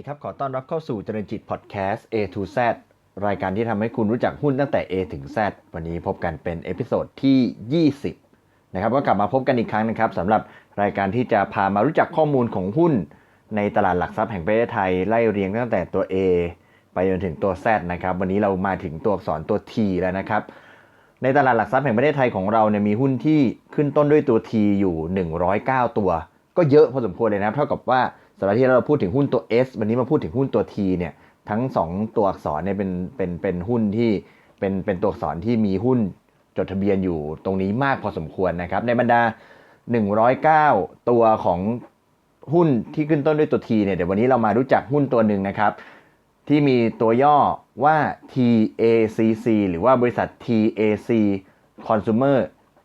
วัสดีครับ ขอต้อนรับเข้าสู่เจริญจิตพอดแคสต์ A to Z รายการที่ทำให้คุณรู้จักหุ้นตั้งแต่ A ถึง Z วันนี้พบกันเป็นเอพิโซดที่ 20 นะครับ ก็กลับมาพบกันอีกครั้งนะครับสำหรับรายการที่จะพามารู้จักข้อมูลของหุ้น ในตลาดหลักทรัพย์แห่งประเทศไทยไล่เรียงตั้งแต่ตัว A ไปจนถึงตัว Z นะครับ วันนี้เรามาถึงตัวอักษรตัว T แล้วนะครับ ในตลาดหลักทรัพย์แห่งประเทศไทยของเราเนี่ยมีหุ้นที่ขึ้นต้นด้วยตัว T อยู่ 109 ตัว ก็เยอะพอสมควรเลยนะครับ เท่ากับว่า สัปดาห์ที่เราพูดถึงหุ้นตัว S วันนี้มาพูดถึงหุ้นตัว T เนี่ยทั้ง 2 ตัวอักษรเนี่ยเป็นเป็นเป็นหุ้นที่เป็นเป็นตัวอักษรที่มีหุ้นจดทะเบียนอยู่ตรงนี้มากพอสมควรนะครับ ในบรรดา 109 ตัวของหุ้นที่ขึ้นต้นด้วยตัว T เนี่ยเดี๋ยววันนี้เรามารู้จักหุ้นตัวหนึ่งนะครับ ที่มีตัวย่อว่า TACC หรือว่าบริษัท TAC Consumer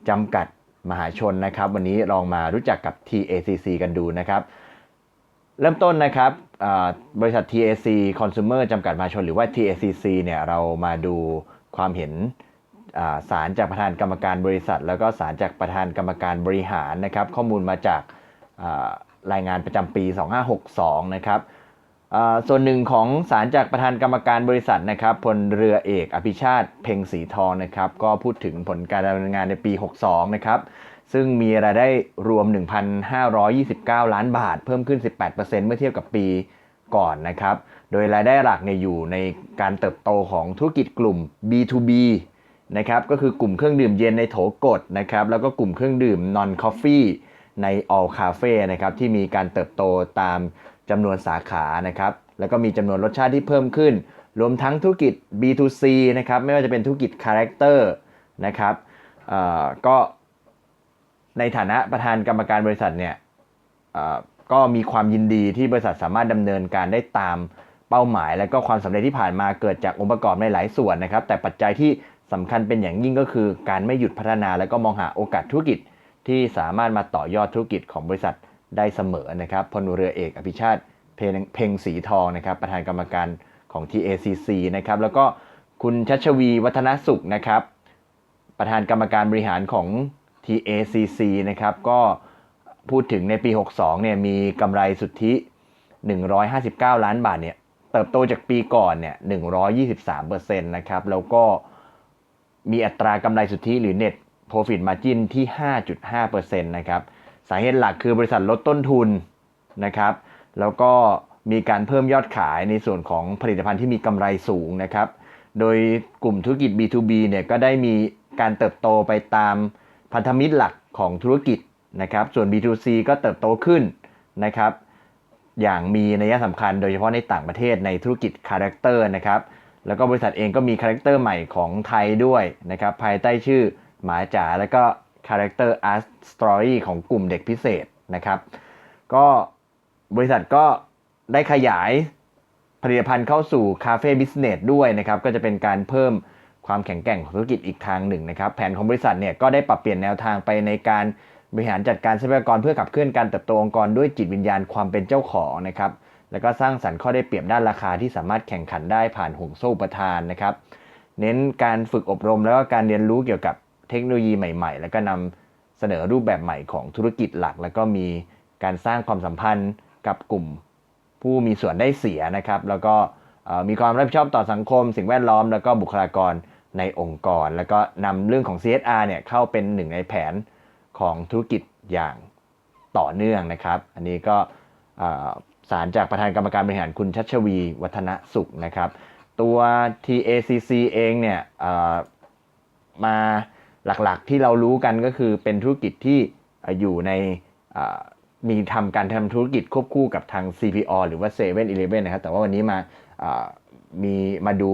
จำกัดมหาชนนะครับ วันนี้ลองมารู้จักกับ TACC กันดูนะครับ เริ่มต้นนะครับบริษัท TAC Consumer จำกัดมหาชน หรือว่า TACC เนี่ยเรามาดูความเห็นสารจากประธานกรรมการบริษัท แล้วก็สารจากประธานกรรมการบริหารนะครับข้อมูลมาจากรายงานประจำปี 2562 นะครับส่วนหนึ่งของสารจากประธานกรรมการบริษัทนะครับพลเรือเอกอภิชาติเพ็งศรีทองนะครับก็พูดถึงผลการดำเนินงานในปี 62 นะครับ ซึ่งมีรายได้รวม 1,529 ล้านบาท เพิ่มขึ้น 18%เมื่อเทียบกับปีก่อนนะครับ โดยรายได้หลักเนี่ยอยู่ในการเติบโตของธุรกิจกลุ่ม B2B นะครับ ก็คือกลุ่มเครื่องดื่มเย็นในโถกดนะครับ แล้วก็กลุ่มเครื่องดื่ม non coffee ใน all cafe นะครับ ที่มีการเติบโตตามจำนวนสาขานะครับ แล้วก็มีจำนวนรสชาติที่เพิ่มขึ้น รวมทั้งธุรกิจ B2C นะครับ ไม่ว่าจะเป็นธุรกิจคาแรคเตอร์นะครับก็ ในฐานะประธานกรรมการบริษัทเนี่ยก็มีความยินดีที่บริษัทสามารถดำเนินการได้ตามเป้าหมาย และก็ความสำเร็จที่ผ่านมาเกิดจากองค์ประกอบในหลายส่วนนะครับ แต่ปัจจัยที่สำคัญเป็นอย่างยิ่งก็คือ การไม่หยุดพัฒนา และก็มองหาโอกาสธุรกิจ ที่สามารถมาต่อยอดธุรกิจของบริษัทได้เสมอนะครับพลเรือเอกอภิชาติเพงเพ็งสีทองนะครับ ประธานกรรมการของ TACC นะครับแล้วก็คุณชัชวีวัฒนสุขนะครับ ประธานกรรมการบริหารของ TACC นะครับก็พูดถึงในปี 62เนี่ยมีกำไรสุทธิ 159 ล้านบาทเนี่ยเติบโตจากปีก่อนเนี่ย123%นะครับแล้วก็มีอัตรากำไรสุทธิหรือ net profit margin ที่ 5.5%นะครับสาเหตุหลักคือบริษัทลดต้นทุนนะครับ แล้วก็มีการเพิ่มยอดขายในส่วนของผลิตภัณฑ์ที่มีกำไรสูงนะครับ โดยกลุ่มธุรกิจ B2B เนี่ยก็ได้มีการเติบโตไปตาม พันธมิตรหลักของธุรกิจนะครับส่วน B2C ก็เติบโตขึ้นนะครับอย่างมีนัยสำคัญโดยเฉพาะในต่างประเทศในธุรกิจคาแรคเตอร์นะครับแล้วก็บริษัทเองก็มีคาแรคเตอร์ใหม่ของไทยด้วยนะครับภายใต้ชื่อหมาจ๋าแล้วก็คาแรคเตอร์อาร์ตสตอรี่ของกลุ่มเด็กพิเศษนะครับก็บริษัทก็ได้ขยายผลิตภัณฑ์เข้าสู่คาเฟ่บิสเนสด้วยนะครับก็จะเป็นการเพิ่ม ความแข็งแกร่งของธุรกิจอีกทางหนึ่งนะครับ แผนของบริษัทเนี่ยก็ได้ปรับเปลี่ยนแนวทางไปในการบริหารจัดการทรัพยากรเพื่อขับเคลื่อนการเติบโตองค์กรด้วยจิตวิญญาณความเป็นเจ้าของนะครับ แล้วก็สร้างสรรค์ข้อได้เปรียบด้านราคาที่สามารถแข่งขันได้ผ่านห่วงโซ่ประทานนะครับ เน้นการฝึกอบรมแล้วก็การเรียนรู้เกี่ยวกับเทคโนโลยีใหม่ ๆ แล้วก็นำเสนอรูปแบบใหม่ของธุรกิจหลัก แล้วก็มีการสร้างความสัมพันธ์กับกลุ่ม ผู้มีส่วนได้เสียนะครับ แล้วก็มีความรับผิดชอบต่อสังคม สิ่งแวดล้อม แล้วก็บุคลากร ในองค์กร แล้วก็นำเรื่องของ CSR เนี่ยเข้าเป็นหนึ่งในแผนของธุรกิจอย่างต่อเนื่องนะครับ อันนี้ก็สารจากประธานกรรมการบริหารคุณชัชวีวัฒนสุขนะครับ ตัว TACC เองเนี่ยมาหลักๆที่เรารู้กันก็คือเป็นธุรกิจที่อยู่ในมีทำการทำธุรกิจควบคู่กับทาง CPO หรือว่า7 e เ e ่ e อนะครับ แต่ว่าวันนี้มามีมาดู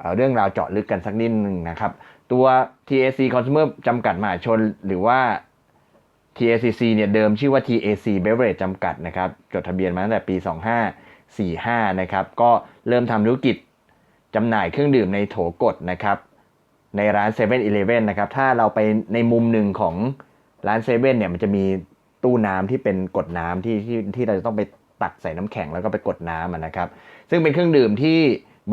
เเรื่องราวเจาะลึกกันสักนิดหนึ่งนะครับ ตัว TAC Consumer จำกัดมหาชนหรือว่า TACC เนี่ยเดิมชื่อว่า TAC Beverage จำกัดนะครับจดทะเบียนมาตั้งแต่ปี 2545 นะครับ ก็เริ่มทำธุรกิจจำหน่ายเครื่องดื่มในโถกดนะครับในร้าน 7 e เ e ่ e อนะครับ ถ้าเราไปในมุมหนึ่งของร้านเซเว่นเนี่ยมันจะมีตู้น้ำที่เป็นกดน้ำที่ที่ที่เราจะต้องไปตักใส่น้ำแข็งแล้วก็ไปกดน้ำนะครับ ซึ่งเป็นเครื่องดื่มที่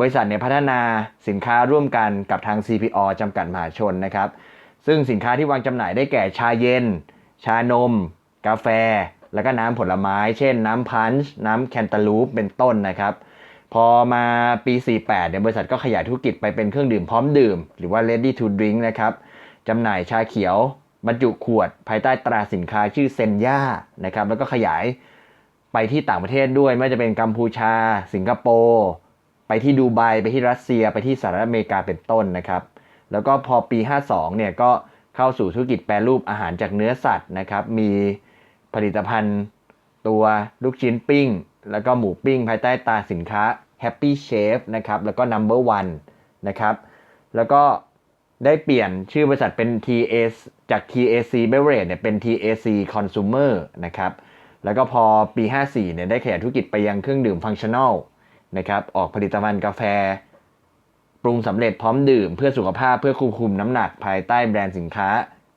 บริษัทเนี่ยพัฒนาสินค้าร่วมกันกับทาง CPO จำกัดมหาชนนะครับ ซึ่งสินค้าที่วางจำหน่ายได้แก่ชาเย็น ชานม กาแฟ แล้วก็น้ำผลไม้ เช่นน้ำพันช์น้ำแคนตาลูปเป็นต้นนะครับ พอมาปี 48 เนี่ยบริษัทก็ขยายธุรกิจไปเป็นเครื่องดื่มพร้อมดื่ม หรือว่า ready to drink นะครับจำหน่ายชาเขียวบรรจุขวด ภายใต้ตราสินค้าชื่อเซนย่านะครับแล้วก็ขยายไปที่ต่างประเทศด้วยไม่ว่าจะเป็นกัมพูชา สิงคโปร์ ไปที่ดูไบไปที่รัสเซีย ไปที่สหรัฐอเมริกาเป็นต้นนะครับ แล้วก็พอปี 52 เนี่ยก็เข้าสู่ธุรกิจแปรรูปอาหารจากเนื้อสัตว์นะครับ มีผลิตภัณฑ์ตัวลูกชิ้นปิ้ง แล้วก็หมูปิ้ง ภายใต้ตราสินค้า Happy Chef นะครับ แล้วก็ Number One นะครับ แล้วก็ได้เปลี่ยนชื่อบริษัทเป็น T A จาก TAC Beverage เนี่ยเป็น TAC Consumer นะครับ แล้วก็พอปี 54 เนี่ยได้ขยายธุรกิจไปยังเครื่องดื่มฟังชั่น a ล นะครับออกผลิตภัณฑ์กาแฟ ปรุงสำเร็จพร้อมดื่ม เพื่อสุขภาพเพื่อควบคุมน้ำหนักภายใต้แบรนด์สินค้า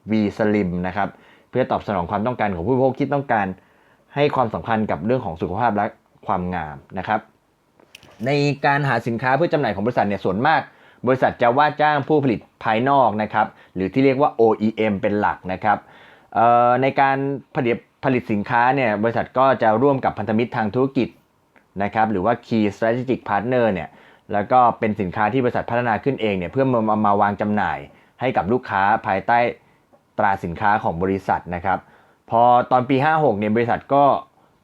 V Slim นะครับเพื่อตอบสนองความต้องการของผู้บริโภคที่ต้องการ ให้ความสำคัญกับเรื่องของสุขภาพและความงามนะครับในการหาสินค้าเพื่อจำหน่ายของบริษัทเนี่ยส่วนมาก บริษัทจะว่าจ้างผู้ผลิตภายนอกนะครับหรือที่เรียกว่า OEM เป็นหลักนะครับในการผลิตผลิตสินค้าเนี่ยบริษัทก็จะร่วมกับพันธมิตรทางธุรกิจ นะครับหรือว่า Key Strategic Partner เนี่ยแล้วก็เป็นสินค้าที่บริษัทพัฒนาขึ้นเองเนี่ยเพื่อมามามาวางจำหน่ายให้กับลูกค้าภายใต้ตราสินค้าของบริษัทนะครับพอตอนปี 56เนี่ยบริษัทก็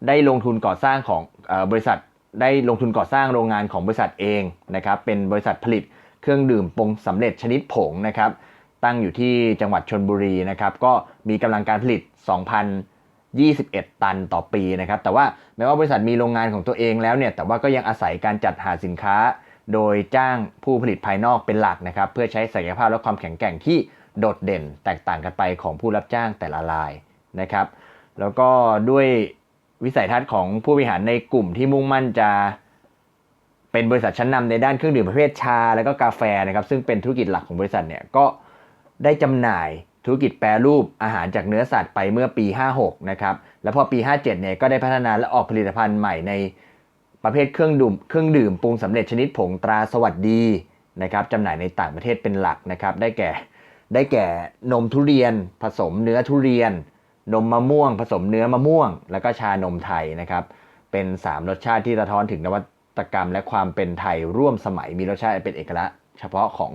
ได้ลงทุนก่อสร้างของอบริษัทได้ลงทุนก่อสร้างโรงงานของบริษัทเองนะครับเป็นบริษัทผลิตเครื่องดื่มปรุงสำเร็จชนิดผงนะครับตั้งอยู่ที่จังหวัดชนบุรีนะครับก็มีกำลังการผลิต 21 ตันต่อปีนะครับ แต่ว่าแม้ว่าบริษัทมีโรงงานของตัวเองแล้วเนี่ย แต่ว่าก็ยังอาศัยการจัดหาสินค้า โดยจ้างผู้ผลิตภายนอกเป็นหลักนะครับ เพื่อใช้ศักยภาพและความแข็งแกร่งที่โดดเด่น แตกต่างกันไปของผู้รับจ้างแต่ละรายนะครับ แล้วก็ด้วยวิสัยทัศน์ของผู้บริหารในกลุ่มที่มุ่งมั่นจะเป็นบริษัทชั้นนำในด้านเครื่องดื่มประเภทชา แล้วก็กาแฟนะครับ ซึ่งเป็นธุรกิจหลักของบริษัทเนี่ยก็ได้จำหน่าย ธุรกิจแปรรูปอาหารจากเนื้อสัตว์ไปเมื่อปี 56 นะครับ แล้วพอปี 57 เนี่ยก็ได้พัฒนาและออกผลิตภัณฑ์ใหม่ในประเภทเครื่องดื่มเครื่องดื่มปรุงสำเร็จชนิดผงตราสวัสดีนะครับจำหน่ายในต่างประเทศเป็นหลักนะครับ ได้แก่ได้แก่นมทุเรียนผสมเนื้อทุเรียน นมมะม่วง ผสมเนื้อมะม่วง แล้วก็ชานมไทยนะครับ เป็น 3 รสชาติที่สะท้อนถึงนวัตกรรม และความเป็นไทยร่วมสมัยมีรสชาติเป็นเอกลักษณ์เฉพาะของ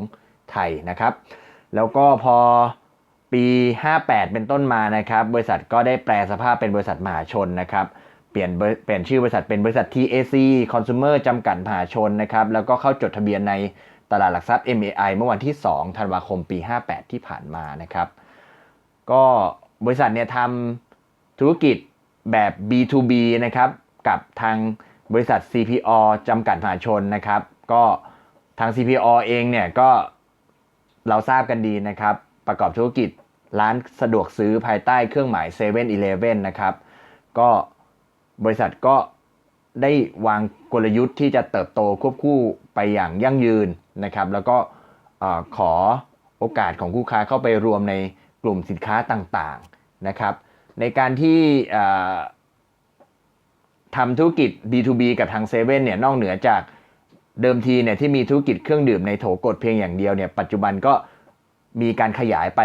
ไทยนะครับ แล้วก็พอ ปี 58 เป็นต้นมานะครับ บริษัทก็ได้แปลสภาพเป็นบริษัทมหาชนนะครับ เปลี่ยนเปลี่ยนชื่อบริษัทเป็นบริษัท TAC Consumer จำกัดมหาชนนะครับ แล้วก็เข้าจดทะเบียนในตลาดหลักทรัพย์ MAI เมื่อวันที่ 2 ธันวาคม ปี 58 ที่ผ่านมานะครับ ก็บริษัทเนี่ยทำธุรกิจแบบ B2B นะครับ กับทางบริษัท CPO จำกัดมหาชนนะครับ ก็ทาง CPO เองเนี่ยก็เราทราบกันดีนะครับ ประกอบธุรกิจ ร้านสะดวกซื้อภายใต้เครื่องหมาย7 e เ e ่ e อนะครับ ก็บริษัทก็ได้วางกลยุทธ์ที่จะเติบโตควบคู่ไปอย่างยั่งยืนนะครับ แล้วก็ขอโอกาสของคู่ค้าเข้าไปรวมในกลุ่มสินค้าต่างๆนะครับ ในการที่ทำธุรกิจ B2B กับทางเซเว่นเนี่ยนอกเหนือจากเดิมทีเนี่ยที่มีธุรกิจเครื่องดื่มในโถกดเพียงอย่างเดียวเนี่ยปัจจุบันก็ มีการขยายไป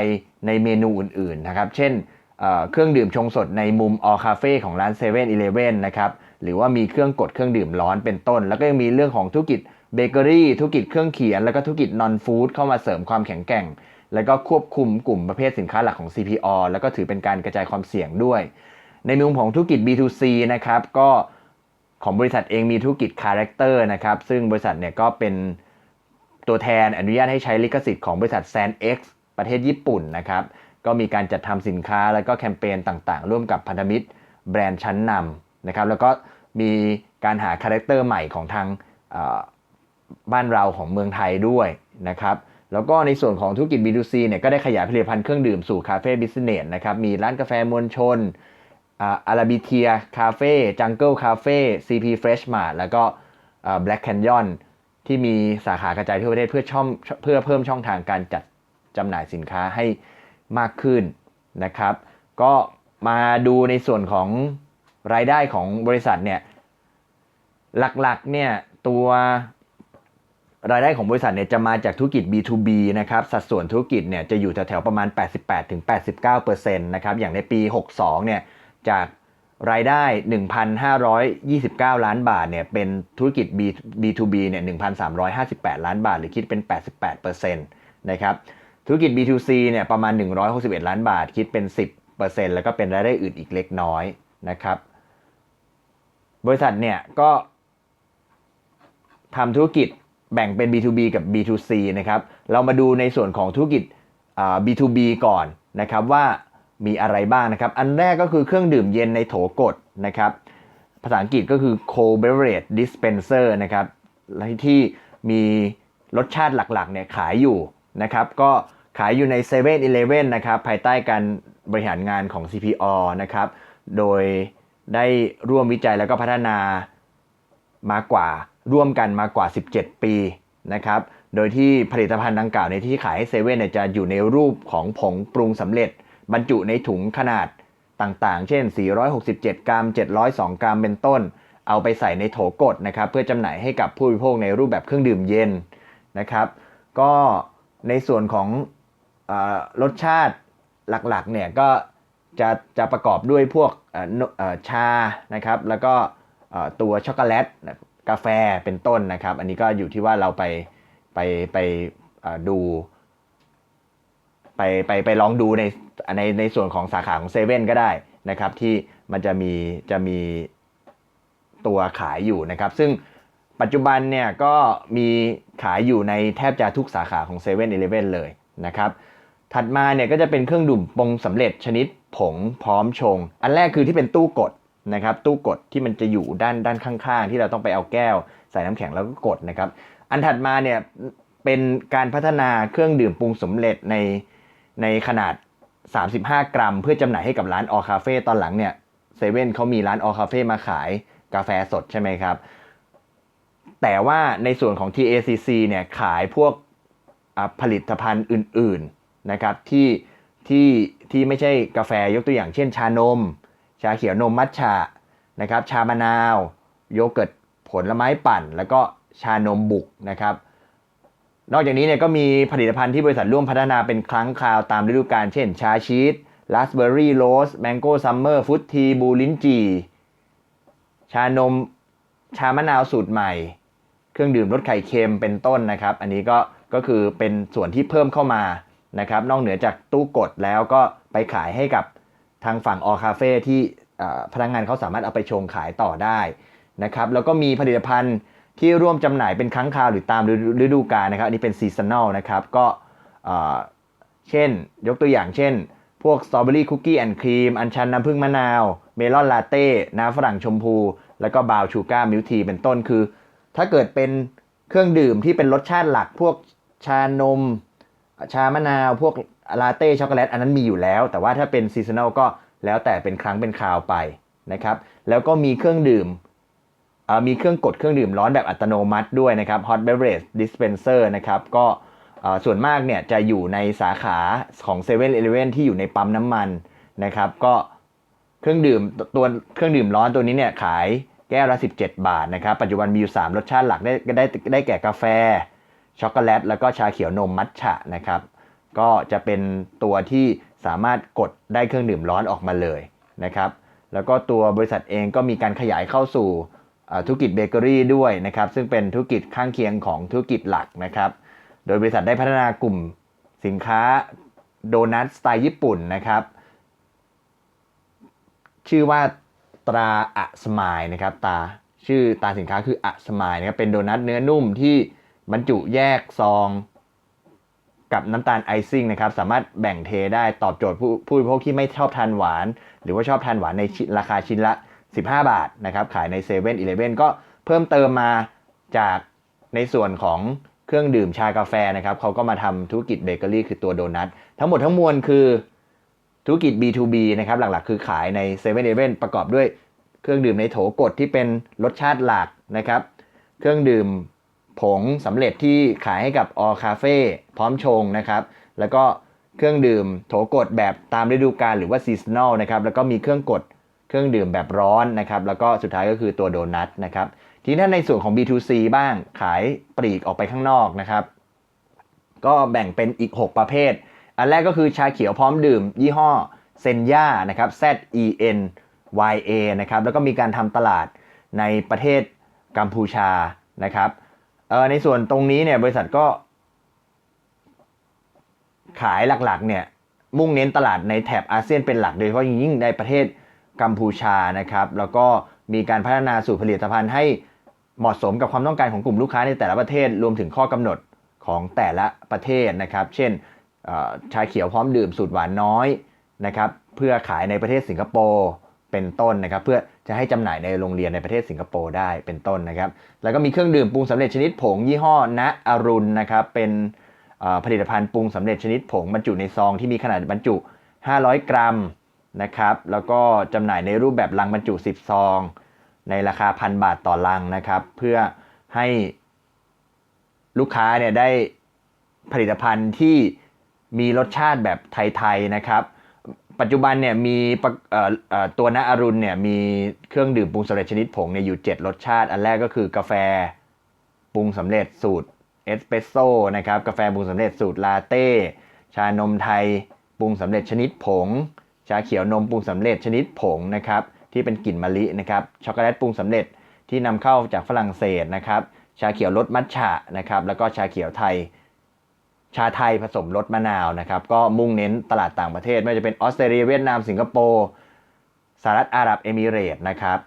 ในเมนูอื่นๆนะครับ เช่นเเครื่องดื่มชงสดในมุมออคาเฟ่ของร้าน7 e เ e ่ e อนะครับ หรือว่ามีเครื่องกดเครื่องดื่มร้อนเป็นต้น แล้วก็ยังมีเรื่องของธุรกิจเบเกอรี่ธุรกิจเครื่องเขียน แล้วก็ธุรกิจนอนฟู้ดเข้ามาเสริมความแข็งแกร่ง แล้วก็ควบคุมกลุ่มประเภทสินค้าหลักของ CPO แล้วก็ถือเป็นการกระจายความเสี่ยงด้วย ในมุมของธุรกิจ B2C นะครับก็ของบริษัทเองมีธุรกิจคาแรคเตอร์นะครับซึ่งบริษัทเนี่ยก็เป็น ตัวแทนอนุญาตให้ใช้ลิขสิทธิ์ของบริษัท SandX ประเทศญี่ปุ่นนะครับ ก็มีการจัดทำสินค้าแล้วก็แคมเปญต่างๆ ร่วมกับพันธมิตรแบรนด์ชั้นนำนะครับ แล้วก็มีการหาคาแรคเตอร์ใหม่ของทางบ้านเราของเมืองไทยด้วยนะครับแล้วก็ในส่วนของธุรกิจ B2C เนี่ยก็ได้ขยายผลิตภัณฑ์เครื่องดื่มสู่คาเฟ่บิสเนสนะครับ มีร้านกาแฟมวลชนอาราบิเทียคาเฟ่จังเกิลคาเฟ่ซีพีเฟรชมาร์แล้วก็แบล็กแคนยอน ที่มีสาขากระจายทั่วประเทศเพื่อช่องเพื่อเพิ่มช่องทางการจัดจำหน่ายสินค้าให้มากขึ้นนะครับ ก็มาดูในส่วนของรายได้ของบริษัทเนี่ยหลักๆเนี่ยตัวรายได้ของบริษัทเนี่ยจะมาจากธุรกิจ B2B นะครับ สัดส่วนธุรกิจเนี่ยจะอยู่แถวๆประมาณ 88-89%นะครับ อย่างในปี 62 เนี่ยจาก รายได้ 1,529 ล้านบาทเนี่ยเป็นธุรกิจ B B2B เนี่ย1,358 ล้านบาท หรือคิดเป็น 88%นะครับธุรกิจ B2C เนี่ยประมาณ 161 ล้านบาท คิดเป็น 10%แล้วก็เป็นรายได้อื่นอีกเล็กน้อยนะครับบริษัทเนี่ยก็ทำธุรกิจแบ่งเป็น B2B กับ B2C นะครับ เรามาดูในส่วนของธุรกิจ B2B ก่อนนะครับว่า มีอะไรบ้างนะครับ อันแรกก็คือเครื่องดื่มเย็นในโถกดนะครับ ภาษาอังกฤษก็คือ cold beverage dispenser นะครับที่มีรสชาติหลักๆเนี่ยขายอยู่นะครับ ก็ขายอยู่ใน7 e เ e ่ e อนะครับ ภายใต้การบริหารงานของ CPO นะครับ โดยได้ร่วมวิจัยแล้วก็พัฒนามากว่าร่วมกันมากว่า 17 ปีนะครับ โดยที่ผลิตภัณฑ์ดังกล่าวในที่ขายให้เซเว่นจะอยู่ในรูปของผงปรุงสำเร็จ บรรจุในถุงขนาดต่างๆ เช่น 467 กรัม 702 กรัม เป็นต้น เอาไปใส่ในโถกดนะครับเพื่อจำหน่ายให้กับผู้บริโภคในรูปแบบเครื่องดื่มเย็นนะครับ ก็ในส่วนของอรสชาติหลักๆเนี่ยก็จะจะประกอบด้วยพวกชานะครับ แล้วก็ตัวช็อกโกแลตกาแฟเป็นต้นนะครับ อันนี้ก็อยู่ที่ว่าเราไปไปไปดู ไปไปไปลองดูในในในส่วนของสาขาของเซเว่นก็ได้นะครับ ที่มันจะมีจะมีตัวขายอยู่นะครับ ซึ่งปัจจุบันเนี่ยก็มีขายอยู่ในแทบจะทุกสาขาของ7 e เ e ่ e อเลยนะครับ ถัดมาเนี่ยก็จะเป็นเครื่องดื่มปรุงสำเร็จชนิดผงพร้อมชง อันแรกคือที่เป็นตู้กดนะครับ ตู้กดที่มันจะอยู่ด้านด้านข้างๆ ที่เราต้องไปเอาแก้ว ใส่น้ำแข็งแล้วก็กดนะครับ อันถัดมาเนี่ยเป็นการพัฒนาเครื่องดื่มปรุงสำเร็จใน ในขนาด 35 กรัม เพื่อจำหน่ายให้กับร้านออคาเฟ่ตอนหลังเนี่ยเซเว่นเขามีร้านออคาเฟ่มาขายกาแฟสดใช่ไหมครับ แต่ว่าในส่วนของ TACC เนี่ยขายพวกผลิตภัณฑ์อื่นๆนะครับที่ที่ที่ไม่ใช่กาแฟยกตัวอย่างเช่นชานม ชาเขียวนมมัทฉะนะครับชามะนาว โยเกิร์ตผลไม้ปั่น แล้วก็ชานมบุกนะครับ นอกจากนี้เนี่ยก็มีผลิตภัณฑ์ที่บริษัทร่วมพัฒนาเป็นครั้งคราวตามฤดูกาลเช่น ชาชีสราสเบอร์รี่โรสแมงโก้ซัมเมอร์ฟุตทีบูลินจีชานมชามะนาวสูตรใหม่ เครื่องดื่มรสไข่เค็มเป็นต้นนะครับ อันนี้ก็ก็คือเป็นส่วนที่เพิ่มเข้ามานะครับ นอกเหนือจากตู้กดแล้วก็ไปขายให้กับทางฝั่งออคาเฟ่ที่พนักงงานเขาสามารถเอาไปชงขายต่อได้นะครับ แล้วก็มีผลิตภัณฑ์ ที่ร่วมจำหน่ายเป็นครั้งคราวหรือตามฤดูกาลนะครับ อันนี้เป็นซีซันแนลนะครับ ก็เช่น ยกตัวอย่างเช่น พวกสตรอเบอรี่คุกกี้แอนด์ครีม อัญชันน้ำผึ้งมะนาว เมลอนลาเต้ น้ำฝรั่งชมพู แล้วก็บาวชูการ์มิลทีเป็นต้นคือ ถ้าเกิดเป็นเครื่องดื่มที่เป็นรสชาติหลัก พวกชานม ชามะนาว พวกลาเต้ช็อกโกแลตอันนั้นมีอยู่แล้ว แต่ว่าถ้าเป็นซีซันแนลก็แล้วแต่เป็นครั้งเป็นคราวไปนะครับ แล้วก็มีเครื่องดื่ม มีเครื่องกดเครื่องดื่มร้อนแบบอัตโนมัติด้วยนะครับ Hot Beverage Dispenser นะครับ ก็ส่วนมากเนี่ยจะอยู่ในสาขาของ7 e เ e ่ e อที่อยู่ในปั๊มน้ำมันนะครับ ก็เครื่องดื่มตัวเครื่องดื่มร้อนตัวนี้เนี่ยขายแก้วละ 17 บาทนะครับ ปัจจุบันมีอยู่ 3 รสชาติหลักได้ได้ได้แก่กาแฟ ช็อกโกแลต แล้วก็ชาเขียวนมมัทฉะนะครับ ก็จะเป็นตัวที่สามารถกดได้เครื่องดื่มร้อนออกมาเลยนะครับ แล้วก็ตัวบริษัทเองก็มีการขยายเข้าสู่ ธุรกิจเบเกอรี่ด้วยนะครับซึ่งเป็นธุรกิจข้างเคียงของธุรกิจหลักนะครับ โดยบริษัทได้พัฒนากลุ่มสินค้าโดนัทสไตล์ญี่ปุ่นนะครับ ชื่อว่าตราอะสมายนะครับตาชื่อตาสินค้าคืออะสมายนะครับเป็นโดนัทเนื้อนุ่มที่บรรจุแยกซอง กับน้ำตาลไอซิ่งนะครับ สามารถแบ่งเทได้ตอบโจทย์ผู้ผู้บริโภคที่ไม่ชอบทานหวาน หรือว่าชอบทานหวานในราคาชิ้นละ 15 บาทนะครับขายใน7 e เ e ่ e อก็เพิ่มเติมมาจากในส่วนของเครื่องดื่มชากาแฟนะครับเขาก็มาทำธุรกิจเบเกอรี่คือตัวโดนัททั้งหมดทั้งมวลคือธุรกิจ B2B นะครับหลักๆ คือขายใน7 e เ e ่ e ประกอบด้วยเครื่องดื่มในโถกดที่เป็นรสชาติหลักนะครับ เครื่องดื่มผงสำเร็จที่ขายให้กับออคาเฟ่พร้อมชงนะครับ แล้วก็เครื่องดื่มโถกดแบบตามฤดูกาลหรือว่าซีซันอลนะครับ แล้วก็มีเครื่องกด เครื่องดื่มแบบร้อนนะครับ แล้วก็สุดท้ายก็คือตัวโดนัทนะครับ ทีนี้ในส่วนของ B2C บ้างขายปลีกออกไปข้างนอกนะครับ ก็แบ่งเป็นอีก 6 ประเภท อันแรกก็คือชาเขียวพร้อมดื่ม ยี่ห้อเซนย่านะครับ Z E N YA นะครับ แล้วก็มีการทำตลาดในประเทศกัมพูชานะครับในส่วนตรงนี้เนี่ยบริษัทก็ขายหลักๆเนี่ยมุ่งเน้นตลาดในแถบอาเซียนเป็นหลักโดยเฉพาะยิ่งในประเทศ กัมพูชานะครับแล้วก็มีการพัฒนาสู่ผลิตภัณฑ์ให้เหมาะสมกับความต้องการของกลุ่มลูกค้าในแต่ละประเทศรวมถึงข้อกำหนดของแต่ละประเทศนะครับ เช่นชาเขียวพร้อมดื่มสูตรหวานน้อยนะครับเพื่อขายในประเทศสิงคโปร์เป็นต้นนะครับ เพื่อจะให้จำหน่ายในโรงเรียนในประเทศสิงคโปร์ได้เป็นต้นนะครับ แล้วก็มีเครื่องดื่มปรุงสำเร็จชนิดผงยี่ห้อณอรุณนะครับเป็นผลิตภัณฑ์ปรุงสำเร็จชนิดผงบรรจุในซองที่มีขนาดบรรจุ 500 กรัม นะครับ แล้วก็จำหน่ายในรูปแบบลังบรรจุ 10 ซอง ในราคาพันบาทต่อลังนะครับ เพื่อให้ลูกค้าเนี่ยได้ผลิตภัณฑ์ที่มีรสชาติแบบไทยๆนะครับ ปัจจุบันเนี่ยมีตัวนาอรุณเนี่ยมีเครื่องดื่มปรุงสำเร็จชนิดผงเนี่ยอยู่ 7 รสชาติ อันแรกก็คือกาแฟปรุงสำเร็จสูตรเอสเปรสโซ่นะครับกาแฟปรุงสำเร็จสูตรลาเต้ชานมไทยปรุงสำเร็จชนิดผง ชาเขียวนมปรุงสำเร็จชนิดผงนะครับที่เป็นกลิ่นมะลินะครับช็อกโกแลตปรุงสำเร็จที่นำเข้าจากฝรั่งเศสนะครับชาเขียวรสมัทฉะนะครับแล้วก็ชาเขียวไทย ชาไทยผสมรสมะนาวนะครับก็มุ่งเน้นตลาดต่างประเทศ ไม่ว่าจะเป็นออสเตรเลียเวียดนามสิงคโปร์สหรัฐอาหรับเอมิเรตนะครับ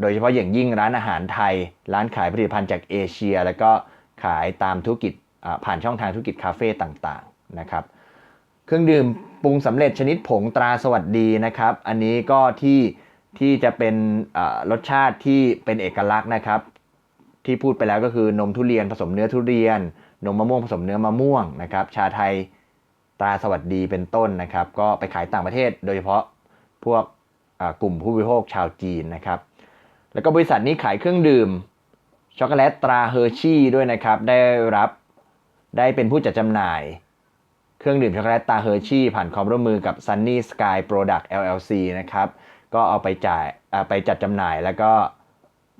โดยเฉพาะอย่างยิ่งร้านอาหารไทย ร้านขายผลิตภัณฑ์จากเอเชีย แล้วก็ขายตามธุรกิจผ่านช่องทางธุรกิจคาเฟ่ต่างๆนะครับ เครื่องดื่มปรุงสำเร็จชนิดผงตราสวัสดีนะครับ อันนี้ก็ที่ที่จะเป็นรสชาติที่เป็นเอกลักษณ์นะครับ ที่พูดไปแล้วก็คือนมทุเรียนผสมเนื้อทุเรียน นมมะม่วงผสมเนื้อมะม่วงนะครับ ชาไทยตราสวัสดีเป็นต้นนะครับ ก็ไปขายต่างประเทศโดยเฉพาะพวกกลุ่มผู้บริโภคชาวจีนนะครับ แล้วก็บริษัทนี้ขายเครื่องดื่มช็อกโกแลตตราเฮอร์ชี่ด้วยนะครับ ได้รับได้เป็นผู้จัดจำหน่าย เครื่องดื่มช็อกโกแลตตาเฮอร์ชี่ผ่านความร่วมมือกับ Sunny Sky Product LLC นะครับ ก็เอาไปจ่ายไปจัดจำหน่ายแล้วก็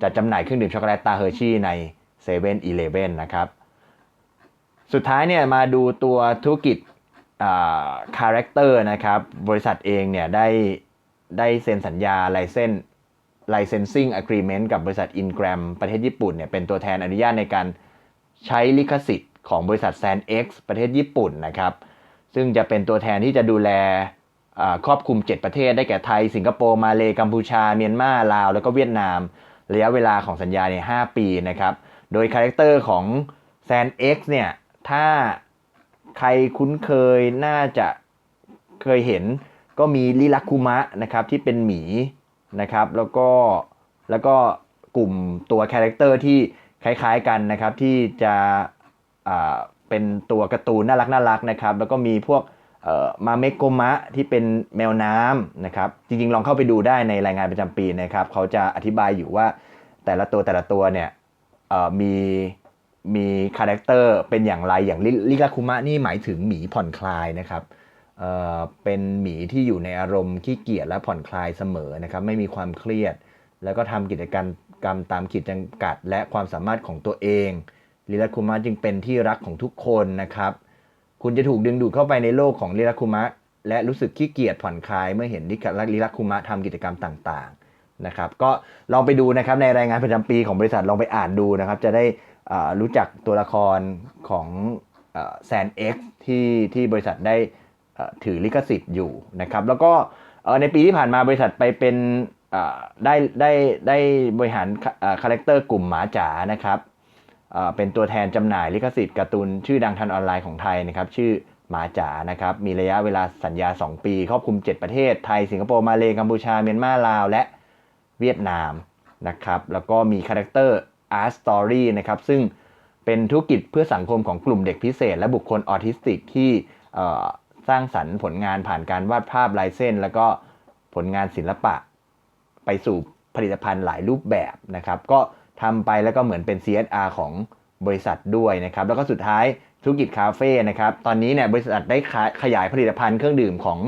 จัดจำหน่ายเครื่องดื่มช็อกโกแลตตาเฮอร์ชี่ใน7 e เ e ่ e อนะครับ สุดท้ายเนี่ยมาดูตัวธุรกิจคาแรคเตอร์นะครับ บริษัทเองเนี่ยได้ได้เซ็นสัญญาไลเซน licensing agreement กับบริษัท Ingram ประเทศญี่ปุ่นเนี่ยเป็นตัวแทนอนุญาตในการใช้ลิขสิทธิ์ของบริษัท SanX ประเทศญี่ปุ่นนะครับ ซึ่งจะเป็นตัวแทนที่จะดูแลครอบคลุม 7 ประเทศได้แก่ไทย สิงคโปร์ มาเลกัมพูชา เมียนมา ลาว แล้วก็เวียดนาม ระยะเวลาของสัญญาเนี่ย5ปีนะครับ โดยคาแรคเตอร์ของ SanX เนี่ย ถ้าใครคุ้นเคยน่าจะเคยเห็นก็มีลิลักคุมะนะครับที่เป็นหมีนะครับ แล้วก็แล้วก็กลุ่มตัวคาแรคเตอร์ที่คล้ายๆกันนะครับที่จะ เป็นตัวการ์ตูนน่ารักน่ารักนะครับ แล้วก็มีพวกมาเมโกมะที่เป็นแมวน้ำนะครับ จริงๆ ลองเข้าไปดูได้ในรายงานประจำปีนะครับ เขาจะอธิบายอยู่ว่าแต่ละตัวแต่ละตัวเนี่ยมีมีคาแรคเตอร์เป็นอย่างไรอย่างลิลาคุมะนี่หมายถึงหมีผ่อนคลายนะครับเเป็นหมีที่อยู่ในอารมณ์ขี้เกียจและผ่อนคลายเสมอนะครับไม่มีความเครียด แล้วก็ทำกิจกรรมกรรมตามขีดจำกัด และความสามารถของตัวเอง ลิลาคุมะจึงเป็นที่รักของทุกคนนะครับ คุณจะถูกดึงดูดเข้าไปในโลกของลิลาคุมะและรู้สึกขี้เกียจผ่อนคลายเมื่อเห็นลิลาคุมะทำกิจกรรมต่างๆนะครับ ก็ลองไปดูนะครับในรายงานประจำปีของบริษัทลองไปอ่านดูนะครับ จะได้รู้จักตัวละครของแซนเอ็กที่ที่บริษัทได้ถือลิขสิทธิ์อยู่นะครับ แล้วก็ในปีที่ผ่านมาบริษัทไปเป็นได้ได้ได้บริหารคาแรคเตอร์กลุ่มหมาจ๋านะครับ เป็นตัวแทนจำหน่ายลิขสิทธิ์การ์ตูนชื่อดังทันออนไลน์ของไทยนะครับชื่อหมาจ๋านะครับมีระยะเวลาสัญญา 2 ปี ครอบคลุม 7 ประเทศไทย สิงคโปร์ มาเลกัมพูชา เมียนมา ลาว และเวียดนามนะครับแล้วก็มีคาแรคเตอร์อาร์ตสตอรี่นะครับซึ่งเป็นธุรกิจเพื่อสังคมของกลุ่มเด็กพิเศษ และบุคคลออทิสติกที่สร้างสรรค์ผลงานผ่านการวาดภาพลายเส้น แล้วก็ผลงานศิลปะ ไปสู่ผลิตภัณฑ์หลายรูปแบบนะครับก็ ทำไปแล้วก็เหมือนเป็น CSR ของบริษัทด้วยนะครับ แล้วก็สุดท้ายธุรกิจคาเฟ่นะครับ ตอนนี้เนี่ยบริษัทได้ขยายผลิตภัณฑ์เครื่องดื่มของ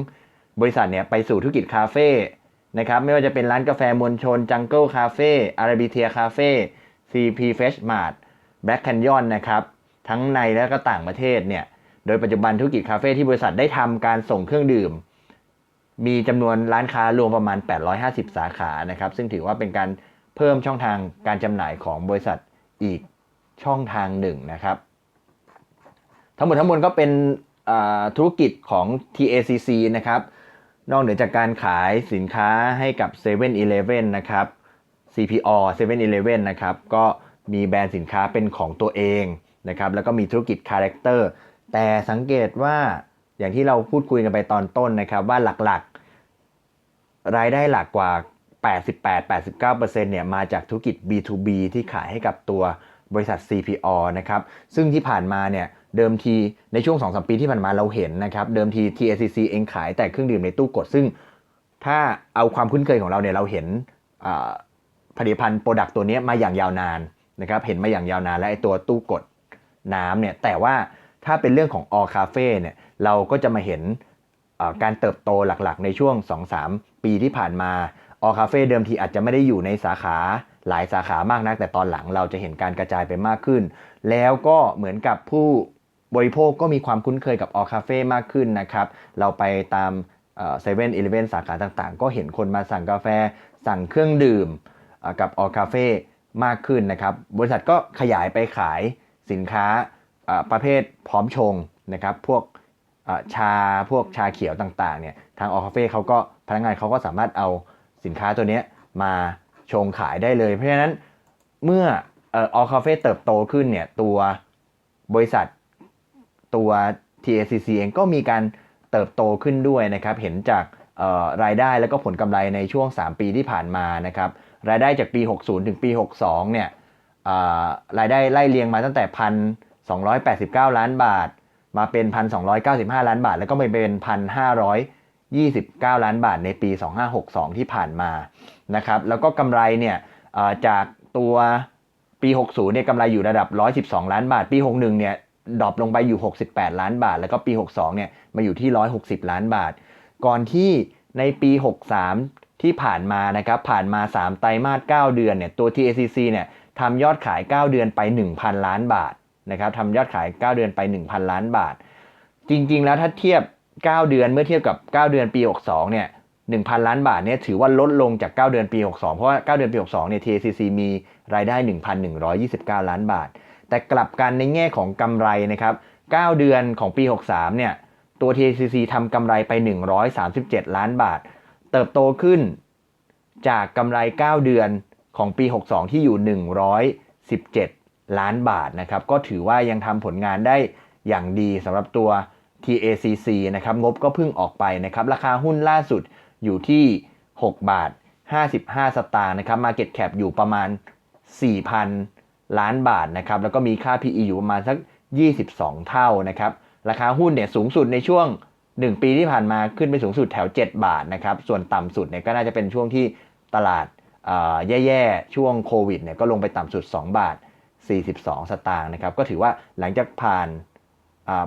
บริษัทเนี่ยไปสู่ธุรกิจคาเฟ่นะครับ ไม่ว่าจะเป็นร้านกาแฟมวลชนจังเกิลคาเฟ่อาราบิเทียคาเฟ่ซีพีเฟชมาร์ทแบ็คแคนยอนนะครับ ทั้งในและก็ต่างประเทศเนี่ย โดยปัจจุบันธุรกิจคาเฟ่ที่บริษัทได้ทำการส่งเครื่องดื่ม มีจำนวนร้านค้ารวมประมาณ 850 สาขานะครับ ซึ่งถือว่าเป็นการ เพิ่มช่องทางการจำหน่ายของบริษัทอีกช่องทางหนึ่งนะครับ ทั้งหมดทั้งมวลก็เป็นธุรกิจของ TACC นะครับ นอกเหนือจากการขายสินค้าให้กับ 7 e เ e ่ e อนะครับ CPO 7 e เ e ่ e นะครับ ก็มีแบรนด์สินค้าเป็นของตัวเองนะครับ แล้วก็มีธุรกิจคาแรคเตอร์ แต่สังเกตว่าอย่างที่เราพูดคุยกันไปตอนต้นนะครับ ว่าหลักๆ รายได้หลักกว่า 88-89%เนี่ยมาจากธุรกิจ B2B ที่ขายให้กับตัวบริษัท CPO นะครับ ซึ่งที่ผ่านมาเนี่ยเดิมทีในช่วง 2-3 ปีที่ผ่านมาเราเห็นนะครับ เดิมที TACC เองขายแต่เครื่องดื่มในตู้กด ซึ่งถ้าเอาความคุ้นเคยของเราเนี่ยเราเห็นผลิตภัณฑ์โปรดักต์ตัวนี้มาอย่างยาวนานนะครับ เห็นมาอย่างยาวนานและไอตัวตู้กดน้ำเนี่ย แต่ว่าถ้าเป็นเรื่องของ All Cafe เนี่ยเราก็จะมาเห็นการเติบโตหลักๆ ในช่วง 2-3 ปีที่ผ่านมา All Cafe เดิมทีอาจจะไม่ได้อยู่ในสาขาหลายสาขามากนัก แต่ตอนหลังเราจะเห็นการกระจายไปมากขึ้น แล้วก็เหมือนกับผู้บริโภคก็มีความคุ้นเคยกับ All Cafe มากขึ้นนะครับ เราไปตามเซเว่นอีเลฟเว่นสาขาต่างๆ ก็เห็นคนมาสั่งกาแฟ สั่งเครื่องดื่มกับ All Cafe มากขึ้นนะครับ บริษัทก็ขยายไปขายสินค้าประเภทพร้อมชงนะครับ พวกชาพวกชาเขียวต่างๆเนี่ย ทาง All Cafe เขาก็พนักงานเขาก็สามารถเอา สินค้าตัวนี้มาชงขายได้เลย เพราะฉะนั้นเมื่อเอ่อ All Cafe เติบโตขึ้นเนี่ยตัวบริษัทตัว TACC เองก็มีการเติบโตขึ้นด้วยนะครับเห็นจากรายได้แล้วก็ผลกำไรในช่วง 3 ปีที่ผ่านมานะครับรายได้จากปี 60 ถึงปี 62 เนี่ยรายได้ไล่เรียงมาตั้งแต่ 1,289 ล้านบาท มาเป็น 1,295 ล้านบาท แล้วก็ไปเป็น 29 ล้านบาทในปี 2562 ที่ผ่านมานะครับแล้วก็กำไรเนี่ยจากตัวปี 60 เนี่ยกำไรอยู่ระดับ 112 ล้านบาท ปี 61 เนี่ยดรอปลงไปอยู่ 68 ล้านบาท แล้วก็ปี 62 เนี่ยมาอยู่ที่ 160 ล้านบาท ก่อนที่ในปี 63 ที่ผ่านมานะครับผ่านมา 3 ไตรมาส 9 เดือนเนี่ยตัว TACC เนี่ยทำยอดขาย 9 เดือนไป 1,000 ล้านบาทนะครับทำยอดขาย 9 เดือนไป 1,000 ล้านบาท จริง ๆ แล้วถ้าเทียบ 9 เดือนเมื่อเทียบกับ 9 เดือนปี 62 เนี่ย 1,000 ล้านบาทเนี่ยถือว่าลดลงจาก 9 เดือนปี 62 เพราะว่า 9 เดือนปี 62 เนี่ย TACC มีรายได้ 1,129 ล้านบาท แต่กลับกันในแง่ของกำไรนะครับ 9 เดือนของปี 63 เนี่ย ตัว TACC ทำกำไรไป 137 ล้านบาท เติบโตขึ้นจากกำไร 9 เดือนของปี 62 ที่อยู่ 117 ล้านบาทนะครับ ก็ถือว่ายังทำผลงานได้อย่างดีสำหรับตัว TACC นะครับงบก็เพิ่งออกไปนะครับราคาหุ้นล่าสุดอยู่ที่ 6 บาท 55 สตางค์นะครับ Market Cap อยู่ประมาณ 4,000 ล้านบาทนะครับแล้วก็มีค่า PE อยู่ประมาณสัก 22 เท่านะครับราคาหุ้นเนี่ยสูงสุดในช่วง 1 ปีที่ผ่านมาขึ้นไปสูงสุดแถว 7 บาทนะครับส่วนต่ำสุดเนี่ยก็น่าจะเป็นช่วงที่ตลาดแย่ๆ ช่วงโควิดเนี่ยก็ลงไปต่ำสุด 2 บาท 42 สตางค์นะครับก็ถือว่าหลังจากผ่าน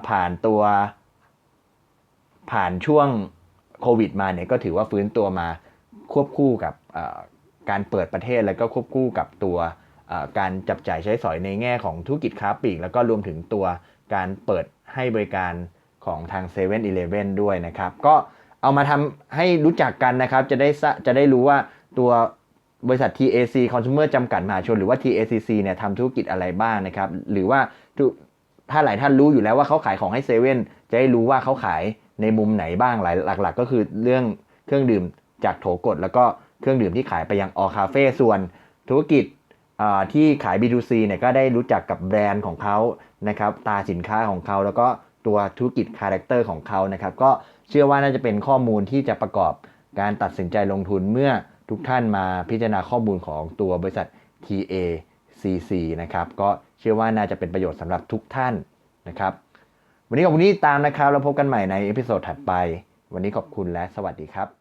ผ่านตัว ผ่านช่วงโควิดมาเนี่ยก็ถือว่าฟื้นตัวมาควบคู่กับการเปิดประเทศแล้วก็ควบคู่กับตัวการจับจ่ายใช้สอยในแง่ของธุรกิจค้าปลีก แล้วก็รวมถึงตัวการเปิดให้บริการของทาง7 e เ e ่ e อด้วยนะครับ ก็เอามาทำให้รู้จักกันนะครับ จะได้จะได้รู้ว่าตัวบริษัท TAC Consumer จำกัดมหาชน หรือว่า TACC เนี่ยทำธุรกิจอะไรบ้างนะครับ หรือว่าถ้าหลายท่านรู้อยู่แล้วว่าเขาขายของให้เซเว่นจะได้รู้ว่าเขาขาย ในมุมไหนบ้างหลายหลัก ๆ ก็คือเรื่องเครื่องดื่มจากโถกด แล้วก็เครื่องดื่มที่ขายไปยังออคาเฟ่ส่วนธุรกิจที่ขาย B2C เนี่ยก็ได้รู้จักกับแบรนด์ของเขานะครับตาสินค้าของเขาแล้วก็ตัวธุรกิจคาแรคเตอร์ของเขานะครับก็เชื่อว่าน่าจะเป็นข้อมูลที่จะประกอบการตัดสินใจลงทุนเมื่อทุกท่านมาพิจารณาข้อมูลของตัวบริษัท TACC นะครับก็เชื่อว่าน่าจะเป็นประโยชน์สำหรับทุกท่านนะครับ วันนี้ขอบคุณที่ตามนะครับ แล้วพบกันใหม่ในเอพิโซดถัดไป วันนี้ขอบคุณและสวัสดีครับ